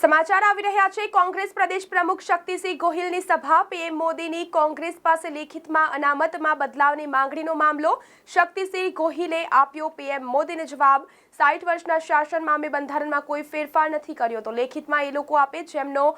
સમાચાર આવી રહ્યા છે. કોંગ્રેસ પ્રદેશ પ્રમુખ શક્તિસિંહ ગોહિલની સભા. પીએમ મોદીની કોંગ્રેસ પાસે લેખિતમાં અનામતમાં બદલાવની માંગણીનો મામલો શક્તિસિંહ ગોહિલે આપ્યો. પીએમ મોદીને જવાબ. સાઠ વર્ષના શાસનમાં અમે બંધારણમાં કોઈ ફેરફાર નથી કર્યો. તો લેખિતમાં એ લોકો આપે જેમનો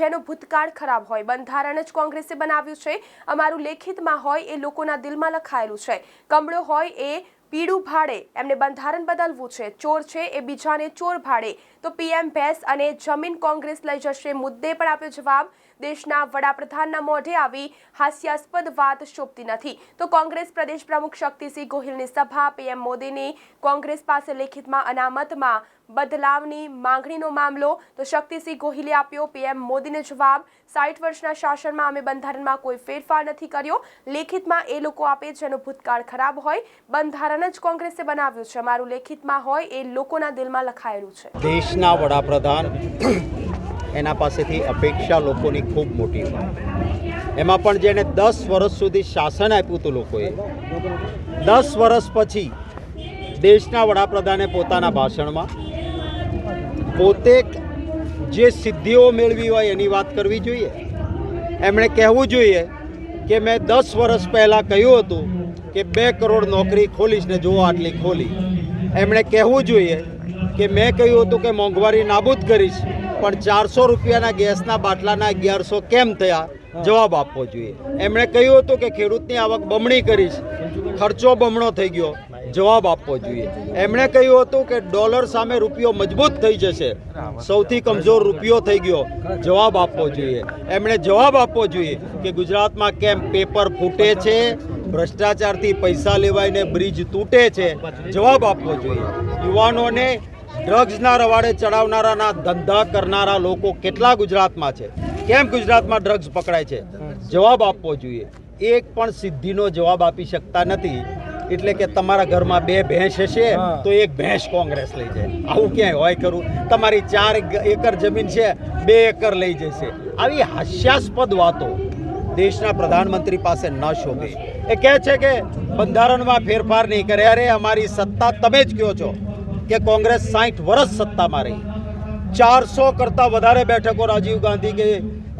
જેનો ભૂતકાળ ખરાબ હોય. બંધારણ જ કોંગ્રેસે બનાવ્યું છે. અમારું લેખિતમાં હોય એ લોકોના દિલમાં લખાયેલું છે. કમળો હોય એ પીળું ભાડે એમને બંધારણ બદલવું છે, ચોર છે એ બીજાને ચોર ભાડે. તો પીએમ ભેંસ અને જમીન કોંગ્રેસ લઈ જશે મુદ્દે પણ આપ્યો જવાબ. દેશના વડાપ્રધાનના મોઢે આવી હાસ્યાસ્પદ વાત શોભતી નથી. તો કોંગ્રેસ પ્રદેશ પ્રમુખ શક્તિસિંહ ગોહિલની સભા, પીએમ મોદીની કોંગ્રેસ પાસે લેખિતમાં અનામતમાં બદલાવની માંગણીનો મામલો તો શક્તિસિંહ ગોહિલે આપ્યો. પીએમ મોદીને જવાબ. સાઠ વર્ષના શાસનમાં અમે બંધારણમાં કોઈ ફેરફાર નથી કર્યો. લેખિતમાં એ લોકો આપે જેનો ભૂતકાળ ખરાબ હોય. બંધારણ જ કોંગ્રેસે બનાવ્યું છે. અમારું લેખિતમાં હોય એ લોકોના દિલમાં લખાયેલું છે. દેશના વડાપ્રધાન એના પાસેથી અપેક્ષા લોકોની ખૂબ મોટી હોય એમાં પણ જેને દસ વર્ષ સુધી શાસન આપ્યું હતું લોકોએ, દસ વર્ષ પછી દેશના વડાપ્રધાને પોતાના ભાષણમાં પોતે જે સિદ્ધિઓ મેળવી હોય એની વાત કરવી જોઈએ. એમણે કહેવું જોઈએ કે મેં દસ વર્ષ પહેલાં કહ્યું હતું કે બે કરોડ નોકરી ખોલીશ ને જુઓ આટલી ખોલી. એમણે કહેવું જોઈએ કે મેં કહ્યું હતું કે મોંઘવારી નાબૂદ કરીશ, પણ ચારસો રૂપિયાના ગેસના બાટલાના અગિયારસો કેમ થયા? જવાબ આપવો જોઈએ. એમણે કહ્યું હતું કે ખેડૂતની આવક બમણી કરીશ. ખર્ચો બમણો થઈ ગયો. જવાબ આપવો જોઈએ. એમણે કહ્યું હતું કે ડોલર સામે રૂપિયો મજબૂત થઈ જશે. સૌથી કમજોર રૂપિયો થઈ ગયો. જવાબ આપવો જોઈએ. એમણે જવાબ આપવો જોઈએ કે ગુજરાતમાં કેમ પેપર ફૂટે છે, ભ્રષ્ટાચારથી પૈસા લેવાઈને બ્રિજ તૂટે છે? જવાબ આપવો જોઈએ. યુવાનોને ડ્રગ્સના રવાડે ચડાવનારાના ધંધા કરનારા લોકો કેટલા ગુજરાતમાં છે? કેમ ગુજરાતમાં ડ્રગ્સ પકડાય છે? જવાબ આપવો જોઈએ. એક પણ સિદ્ધિનો જવાબ આપી શકતા નથી. એટલે કે તમારા ઘરમાં બે ભેંસ હશે તો એક ભેંસ કોંગ્રેસ લઈ જાય. આવું ક્યાંય હોય ખરું? તમારી ચાર એકર જમીન છે બે એકર લઈ જશે. આવી હાસ્યાસ્પદ વાતો દેશના પ્રધાનમંત્રી પાસે ન શોભે એ કહે છે કે બંધારણમાં ફેરફાર નહીં કરે. અરે અમારી સત્તા તમે જ કહો છો કે કોંગ્રેસ સાઠ વર્ષ સત્તામાં રહી. ચારસો કરતાં વધારે બેઠકો રાજીવ ગાંધી કે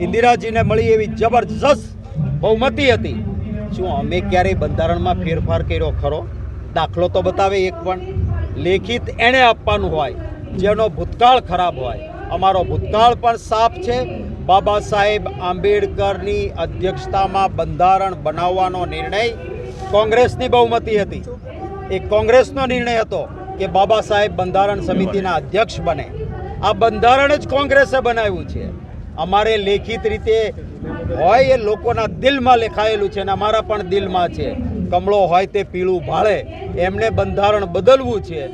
ઇન્દિરાજીને મળી એવી જબરજસ્ત બહુમતી હતી. શું, અમે ક્યારેય બંધારણમાં ફેરફાર કર્યો ખરો? દાખલો તો બતાવે એક પણ. લેખિત એણે આપવાનું હોય, જેનો ભૂતકાળ ખરાબ હોય. અમારો ભૂતકાળ પણ સાફ છે. બાબા સાહેબ આંબેડકરની અધ્યક્ષતામાં બંધારણ બનાવવાનો નિર્ણય કોંગ્રેસની બહુમતી હતી. એ કોંગ્રેસનો નિર્ણય હતો કે બાબા સાહેબ બંધારણ સમિતિના અધ્યક્ષ બને. આ બંધારણ જ કોંગ્રેસે બનાવ્યું છે. અમારે લેખિત રીતે હોય એ લોકોના દિલમાં લેખાયેલું છે અને અમારા પણ દિલમાં છે. કમળો હોય તે પીળું ભાળે, એમને બંધારણ બદલવું છે.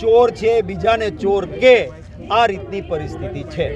ચોર છે બીજાને ચોર કે, આ રીતની પરિસ્થિતિ છે.